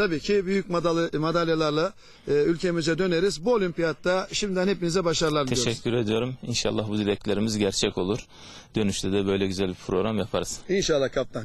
tabii ki büyük madalya, madalyalarla e, ülkemize döneriz. Bu olimpiyatta şimdiden hepinize başarılar diliyoruz. Teşekkür ediyorum. İnşallah bu dileklerimiz gerçek olur. Dönüşte de böyle güzel bir program yaparız. İnşallah kaptan.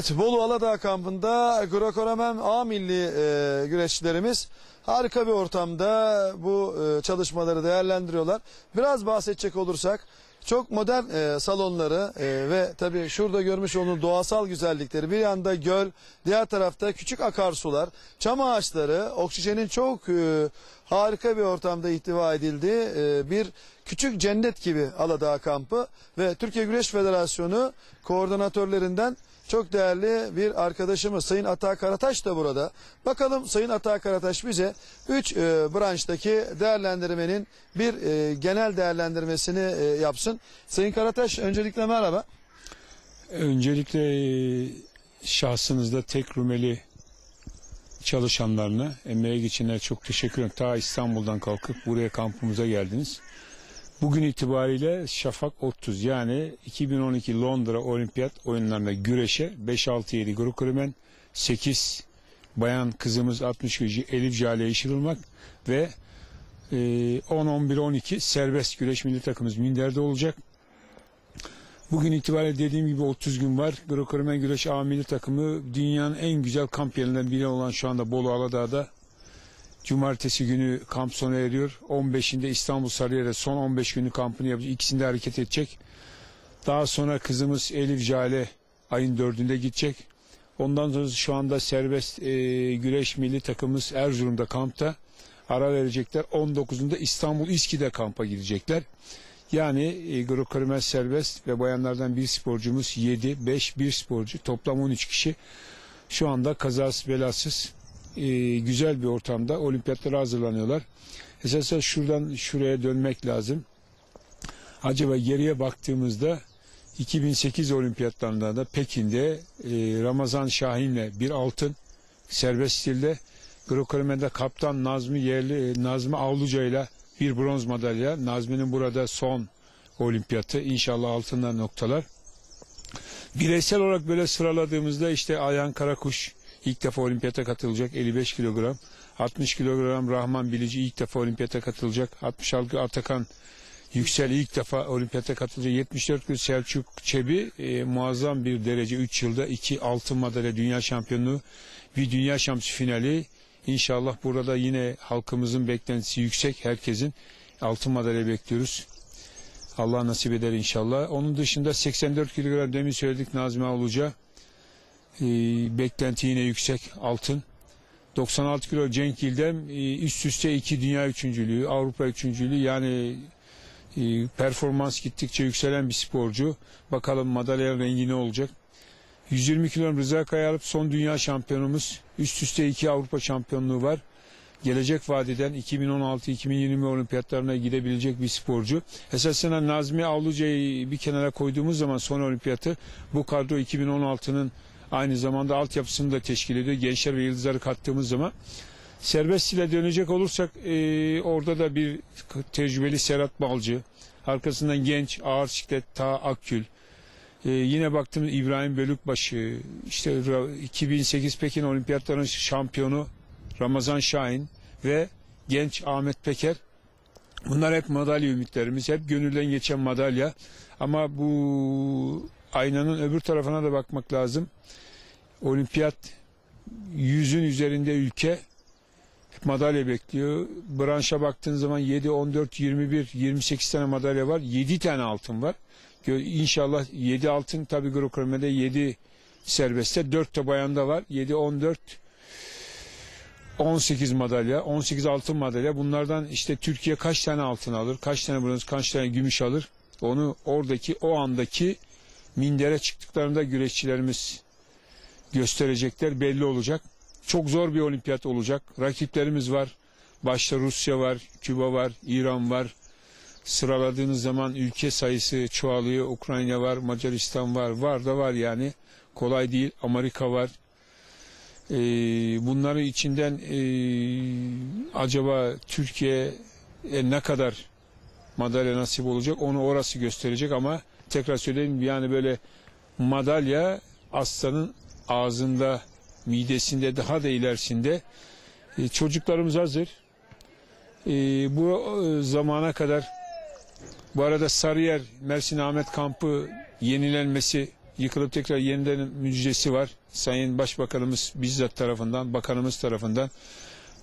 Evet Bolu Aladağ kampında Greco-Romen A milli e, güreşçilerimiz harika bir ortamda bu e, çalışmaları değerlendiriyorlar. Biraz bahsedecek olursak çok modern e, salonları e, ve tabii şurada görmüş olduğunuz doğasal güzellikleri bir yanda göl diğer tarafta küçük akarsular çam ağaçları oksijenin çok e, harika bir ortamda ihtiva edildiği e, bir küçük cennet gibi Aladağ kampı ve Türkiye Güreş Federasyonu koordinatörlerinden çok değerli bir arkadaşımız Sayın Ata Karataş da burada. Bakalım Sayın Ata Karataş bize 3 branştaki değerlendirmenin bir e, genel değerlendirmesini e, yapsın. Sayın Karataş öncelikle merhaba. Öncelikle e, şahsınızda tek Rumeli çalışanlarına, emeğe geçenlere çok teşekkür ederim. Ta İstanbul'dan kalkıp buraya kampımıza geldiniz. Bugün itibariyle Şafak 30 yani 2012 Londra Olimpiyat oyunlarında güreşe 5-6-7 grup krimen 8 bayan kızımız 60 gücü Elif Jale Yeşilırmak ve e, 10-11-12 serbest güreş milli takımımız Minder'de olacak. Bugün itibariyle dediğim gibi 30 gün var. Greco-Romen Güreş A milli takımı dünyanın en güzel kamp yerlerinden biri olan şu anda Bolu Aladağ'da. Cumartesi günü kamp sona eriyor. 15'inde İstanbul Sarıyer'e son 15 günü kampını yapacak. İkisinde hareket edecek. Daha sonra kızımız Elif Jale ayın 4'ünde gidecek. Ondan sonra şu anda serbest e, güreş milli takımımız Erzurum'da kampta. Ara verecekler. 19'unda İstanbul İSKİ'de kampa gidecekler. Yani e, Greco-Romen serbest ve bayanlardan bir sporcumuz 7, 5, 1 sporcu toplam 13 kişi şu anda kazasız belasız e, güzel bir ortamda olimpiyatlara hazırlanıyorlar. Esasen şuradan şuraya dönmek lazım. Acaba geriye baktığımızda 2008 olimpiyatlarında da Pekin'de e, Ramazan Şahin'le bir altın serbest stilde Greco-Romen'de kaptan Nazmi Yerli e, Nazmi Avluca ile bir bronz madalya. Nazmi'nin burada son olimpiyatı. İnşallah altından noktalar. Bireysel olarak böyle sıraladığımızda işte Ayhan Karakuş ilk defa olimpiyata katılacak 55 kilogram. 60 kilogram Rahman Bilici ilk defa olimpiyata katılacak. 66 Atakan Yüksel ilk defa olimpiyata katılacak. 74 kilo Selçuk Çebi e, muazzam bir derece 3 yılda 2 altın madalya dünya şampiyonluğu bir dünya şampiyonu finali. İnşallah burada yine halkımızın beklentisi yüksek. Herkesin altın madalya bekliyoruz. Allah nasip eder inşallah. Onun dışında 84 kilogram demin söyledik Nazmi Avluca. Ee, beklenti yine yüksek altın. 96 kilo Cenk İldem e, üst üste iki dünya üçüncülüğü, Avrupa üçüncülüğü yani e, performans gittikçe yükselen bir sporcu. Bakalım madalya rengi ne olacak. 120 kilo Rıza Kayalıp son dünya şampiyonumuz. Üst üste iki Avrupa şampiyonluğu var. Gelecek vadeden 2016-2020 olimpiyatlarına gidebilecek bir sporcu. Esasen Nazmi Avluca'yı bir kenara koyduğumuz zaman son olimpiyatı bu kadro 2016'nın aynı zamanda altyapısını da teşkil ediyor. Gençler ve yıldızları kattığımız zaman. Serbest ile dönecek olursak e, orada da bir tecrübeli Serhat Balcı. Arkasından genç ağır siklet Ta Akgül. Ee, yine baktım İbrahim Bölükbaşı, işte Ra- 2008 Pekin Olimpiyatlarının şampiyonu Ramazan Şahin ve genç Ahmet Peker. Bunlar hep madalya ümitlerimiz, hep gönülden geçen madalya. Ama bu aynanın öbür tarafına da bakmak lazım. Olimpiyat yüzün üzerinde ülke madalya bekliyor. Branşa baktığın zaman 7, 14, 21, 28 tane madalya var. 7 tane altın var. İnşallah 7 altın tabi Greco-Romen'de 7 serbestte 4 de bayanda var. 7 14 18 madalya, 18 altın madalya. Bunlardan işte Türkiye kaç tane altın alır, kaç tane bronz, kaç tane gümüş alır? Onu oradaki o andaki mindere çıktıklarında güreşçilerimiz gösterecekler belli olacak. Çok zor bir olimpiyat olacak. Rakiplerimiz var. Başta Rusya var, Küba var, İran var. Sıraladığınız zaman ülke sayısı çoğalıyor. Ukrayna var, Macaristan var. Var da var yani. Kolay değil. Amerika var. Ee, bunların içinden ee, acaba Türkiye e, ne kadar madalya nasip olacak onu orası gösterecek ama tekrar söyleyeyim yani böyle madalya aslanın ağzında midesinde daha da ilerisinde E, çocuklarımız hazır E, bu e, zamana kadar bu arada Sarıyer Mersin Ahmet kampı yenilenmesi yıkılıp tekrar yeniden müjdesi var. Sayın Başbakanımız bizzat tarafından, bakanımız tarafından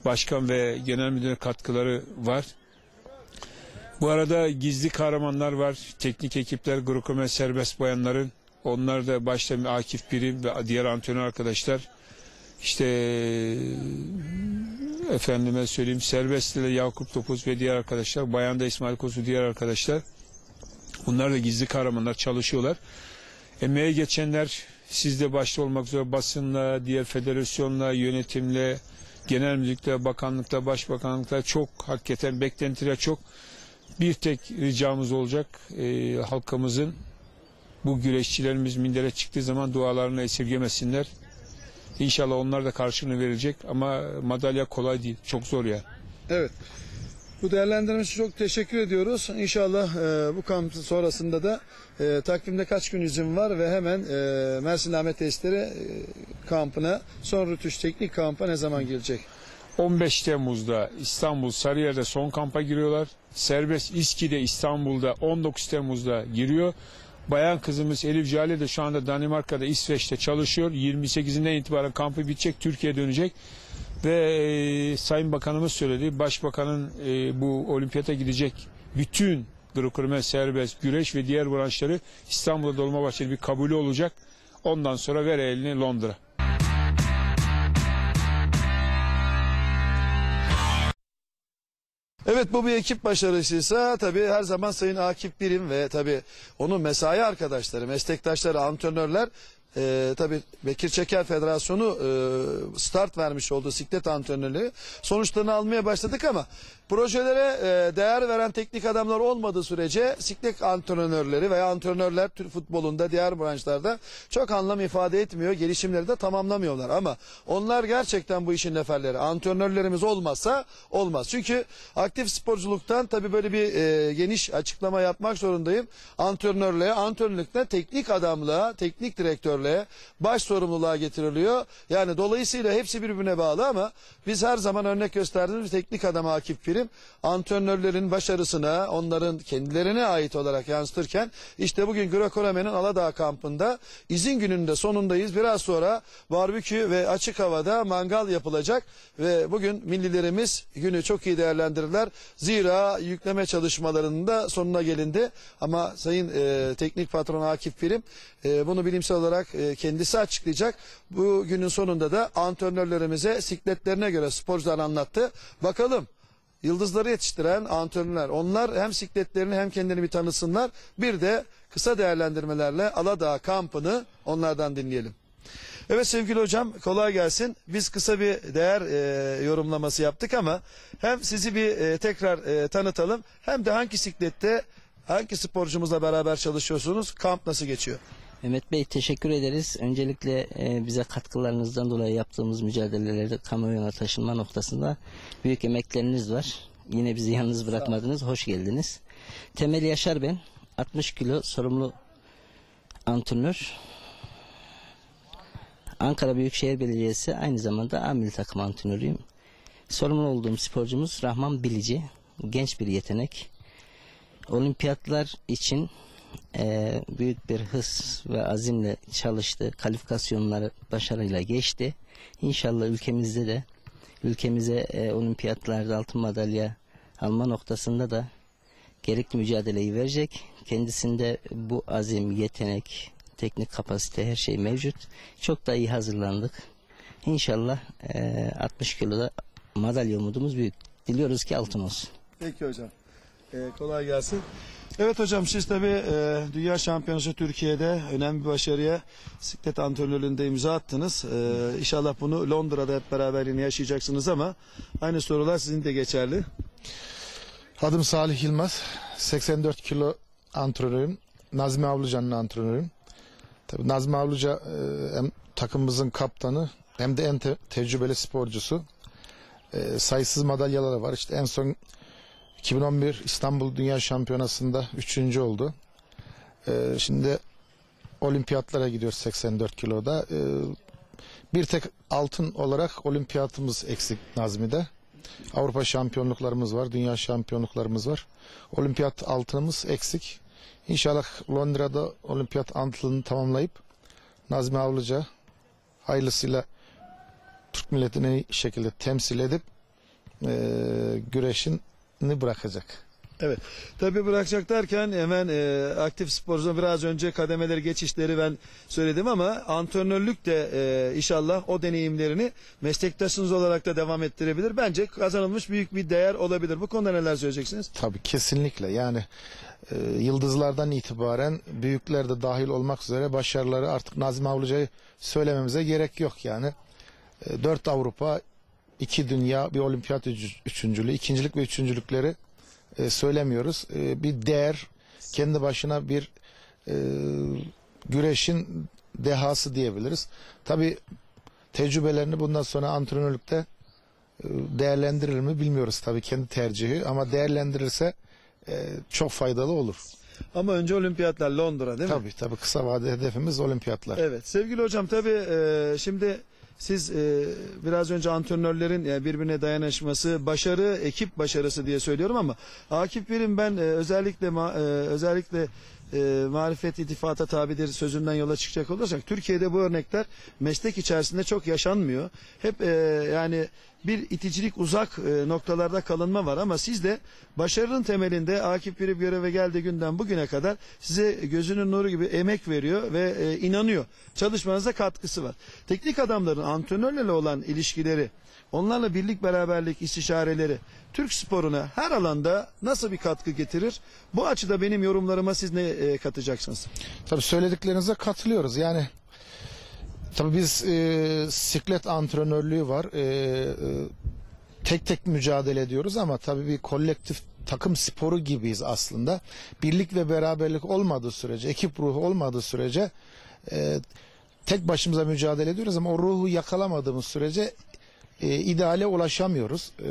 başkan ve genel müdürün katkıları var. Bu arada gizli kahramanlar var. Teknik ekipler, Grokome serbest bayanların. Onlar da başta Akif Pirim ve diğer antrenör arkadaşlar. İşte efendime söyleyeyim serbest ile Yakup Topuz ve diğer arkadaşlar. Bayanda İsmail Kozu diğer arkadaşlar. Bunlar da gizli kahramanlar çalışıyorlar. Emeğe geçenler sizde başta olmak üzere basınla, diğer federasyonla, yönetimle, genel müdürlükle, bakanlıkta, başbakanlıkta çok hakikaten beklentiler çok. Bir tek ricamız olacak e, halkımızın bu güreşçilerimiz mindere çıktığı zaman dualarını esirgemesinler. İnşallah onlar da karşılığını verecek ama madalya kolay değil. Çok zor ya. Evet. Bu değerlendirmesi çok teşekkür ediyoruz. İnşallah e, bu kamp sonrasında da e, takvimde kaç gün izin var ve hemen e, Mersin Ahmet Testleri e, kampına son rütüş teknik kampa ne zaman gelecek? 15 Temmuz'da İstanbul Sarıyer'de son kampa giriyorlar. Serbest İSKİ'de İstanbul'da 19 Temmuz'da giriyor. Bayan kızımız Elif Jale de şu anda Danimarka'da İsveç'te çalışıyor. 28'inden itibaren kampı bitecek, Türkiye'ye dönecek. Ve e, Sayın Bakanımız söyledi, Başbakanın e, bu olimpiyata gidecek bütün Grokürme, serbest, güreş ve diğer branşları İstanbul'da Dolmabahçe'de bir kabulü olacak. Ondan sonra ver elini Londra. Evet bu bir ekip başarısıysa tabii her zaman Sayın Akif Birim ve tabii onun mesai arkadaşları, meslektaşları, antrenörler e, tabii Bekir Çeker Federasyonu e, start vermiş olduğu siklet antrenörlüğü sonuçlarını almaya başladık ama projelere e, değer veren teknik adamlar olmadığı sürece siklet antrenörleri veya antrenörler Türk futbolunda diğer branşlarda çok anlam ifade etmiyor. Gelişimleri de tamamlamıyorlar ama onlar gerçekten bu işin neferleri. Antrenörlerimiz olmazsa olmaz. Çünkü aktif sporculuktan tabii böyle bir e, geniş açıklama yapmak zorundayım. Antrenörlüğe, antrenörlükten teknik adamlığa, teknik direktörlüğe, baş sorumluluğa getiriliyor. Yani dolayısıyla hepsi birbirine bağlı ama biz her zaman örnek gösterdiğimiz teknik adam Akif Pirim antrenörlerin başarısına, onların kendilerine ait olarak yansıtırken işte bugün Greco-Romen'in Aladağ kampında izin gününde sonundayız. Biraz sonra barbekü ve açık havada mangal yapılacak ve bugün millilerimiz günü çok iyi değerlendirdiler. Zira yükleme çalışmalarının da sonuna gelindi. Ama Sayın e, Teknik Patron Akif Pirim e, bunu bilimsel olarak e, kendisi açıklayacak. Bu günün sonunda da antrenörlerimize sikletlerine göre sporcular anlattı. Bakalım yıldızları yetiştiren antrenörler. Onlar hem sikletlerini hem kendini bir tanısınlar. Bir de kısa değerlendirmelerle Aladağ kampını onlardan dinleyelim. Evet sevgili hocam kolay gelsin. Biz kısa bir değer e, yorumlaması yaptık ama hem sizi bir e, tekrar e, tanıtalım hem de hangi siklette hangi sporcumuzla beraber çalışıyorsunuz? Kamp nasıl geçiyor? Mehmet Bey teşekkür ederiz. Öncelikle e, bize katkılarınızdan dolayı yaptığımız mücadelelerde kamuoyuna taşınma noktasında büyük emekleriniz var. Yine bizi yalnız bırakmadınız. Hoş geldiniz. Temel Yaşar ben. 60 kilo sorumlu antrenör. Ankara Büyükşehir Belediyesi aynı zamanda A milli takım antrenörüyüm. Sorumlu olduğum sporcumuz Rahman Bilici. Genç bir yetenek. Olimpiyatlar için eee, büyük bir hız ve azimle çalıştı. Kalifikasyonları başarıyla geçti. İnşallah ülkemizde de ülkemize eee, olimpiyatlarda altın madalya alma noktasında da gerekli mücadeleyi verecek. Kendisinde bu azim, yetenek, teknik kapasite her şey mevcut. Çok da iyi hazırlandık. İnşallah eee, 60 kiloda madalya umudumuz büyük. Diliyoruz ki altın olsun. Peki hocam. Ee, kolay gelsin. Evet hocam siz tabii e, Dünya Şampiyonası Türkiye'de önemli bir başarıya siklet antrenörlüğünde imza attınız. E, inşallah bunu Londra'da hep beraber yine yaşayacaksınız ama aynı sorular sizin de geçerli. Adım Salih Yılmaz. 84 kilo antrenörüm. Nazmi Avlıca'nın antrenörüm. Tabii Nazmi Avlıca e, hem takımımızın kaptanı hem de en te- tecrübeli sporcusu. E, sayısız madalyaları var. İşte en son 2011 İstanbul Dünya Şampiyonası'nda üçüncü oldu. E, şimdi olimpiyatlara gidiyor 84 kiloda. E, bir tek altın olarak olimpiyatımız eksik Nazmi'de. Avrupa şampiyonluklarımız var, dünya şampiyonluklarımız var. Olimpiyat altınımız eksik. İnşallah Londra'da olimpiyat altını tamamlayıp Nazmi Avlıca hayırlısıyla Türk milletini şekilde temsil edip eee güreşini bırakacak. Evet. Tabii bırakacak derken hemen e, aktif sporcunun biraz önce kademeleri geçişleri ben söyledim ama antrenörlük de e, inşallah o deneyimlerini meslektaşınız olarak da devam ettirebilir. Bence kazanılmış büyük bir değer olabilir. Bu konuda neler söyleyeceksiniz? Tabii kesinlikle yani e, yıldızlardan itibaren büyükler de dahil olmak üzere başarıları artık Nazmi Avlıca'yı söylememize gerek yok yani. E, dört Avrupa, iki dünya, bir olimpiyat üçüncülüğü, ikincilik ve üçüncülükleri e, söylemiyoruz. E, bir değer, kendi başına bir e, güreşin dehası diyebiliriz. Tabii tecrübelerini bundan sonra antrenörlükte e, değerlendirilir mi bilmiyoruz tabii kendi tercihi ama değerlendirirse e, çok faydalı olur. Ama önce olimpiyatlar Londra değil mi? Tabii tabii kısa vade hedefimiz olimpiyatlar. Evet sevgili hocam tabii e, şimdi siz e, biraz önce antrenörlerin yani birbirine dayanışması, başarı, ekip başarısı diye söylüyorum ama Akif Birim ben e, özellikle ma- e, özellikle e, marifet itifata tabidir sözünden yola çıkacak olursak Türkiye'de bu örnekler meslek içerisinde çok yaşanmıyor. Hep e, yani bir iticilik uzak e, noktalarda kalınma var ama sizde başarının temelinde Akif Birim göreve geldiği günden bugüne kadar size gözünün nuru gibi emek veriyor ve e, inanıyor. Çalışmanıza katkısı var. Teknik adamların antrenörlerle olan ilişkileri, onlarla birlik beraberlik istişareleri Türk sporuna her alanda nasıl bir katkı getirir? Bu açıda benim yorumlarıma siz ne e, katacaksınız? Tabii söylediklerinize katılıyoruz. Yani tabii biz e, siklet antrenörlüğü var. E, e, tek tek mücadele ediyoruz ama tabii bir kolektif takım sporu gibiyiz aslında. Birlik ve beraberlik olmadığı sürece, ekip ruhu olmadığı sürece e, tek başımıza mücadele ediyoruz ama o ruhu yakalamadığımız sürece e, ideale ulaşamıyoruz. E,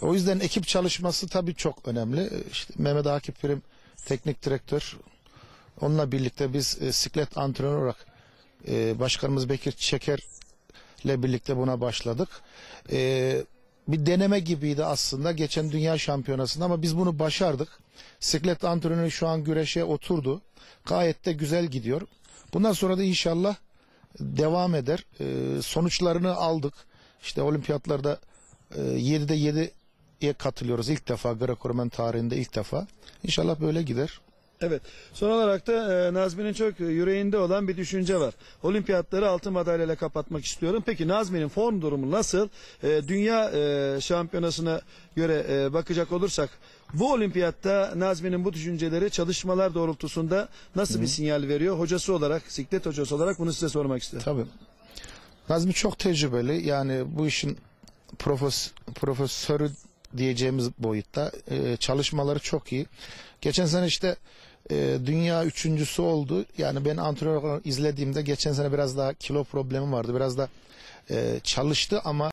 o yüzden ekip çalışması tabii çok önemli. E, İşte Mehmet Akif Prim teknik direktör Onunla birlikte biz e, siklet antrenör olarak e, başkanımız Bekir Çeker'le birlikte buna başladık. E, bir deneme gibiydi aslında geçen dünya şampiyonasında ama biz bunu başardık. Siklet antrenörü şu an güreşe oturdu. Gayet de güzel gidiyor. Bundan sonra da inşallah devam eder. E, sonuçlarını aldık. İşte olimpiyatlarda e, 7'de 7'ye katılıyoruz ilk defa Greco-Romen tarihinde ilk defa. İnşallah böyle gider. Evet. Son olarak da e, Nazmi'nin çok yüreğinde olan bir düşünce var. Olimpiyatları altın madalyayla kapatmak istiyorum. Peki Nazmi'nin form durumu nasıl? E, dünya e, şampiyonasına göre e, bakacak olursak bu olimpiyatta Nazmi'nin bu düşünceleri çalışmalar doğrultusunda nasıl bir sinyal veriyor? Hocası olarak, siklet hocası olarak bunu size sormak istiyorum. Tabii. Nazmi çok tecrübeli. Yani bu işin profes, profesörü diyeceğimiz boyutta. Ee, çalışmaları çok iyi. Geçen sene işte e, dünya üçüncüsü oldu. Yani ben antrenör izlediğimde geçen sene biraz daha kilo problemi vardı. Biraz da e, çalıştı ama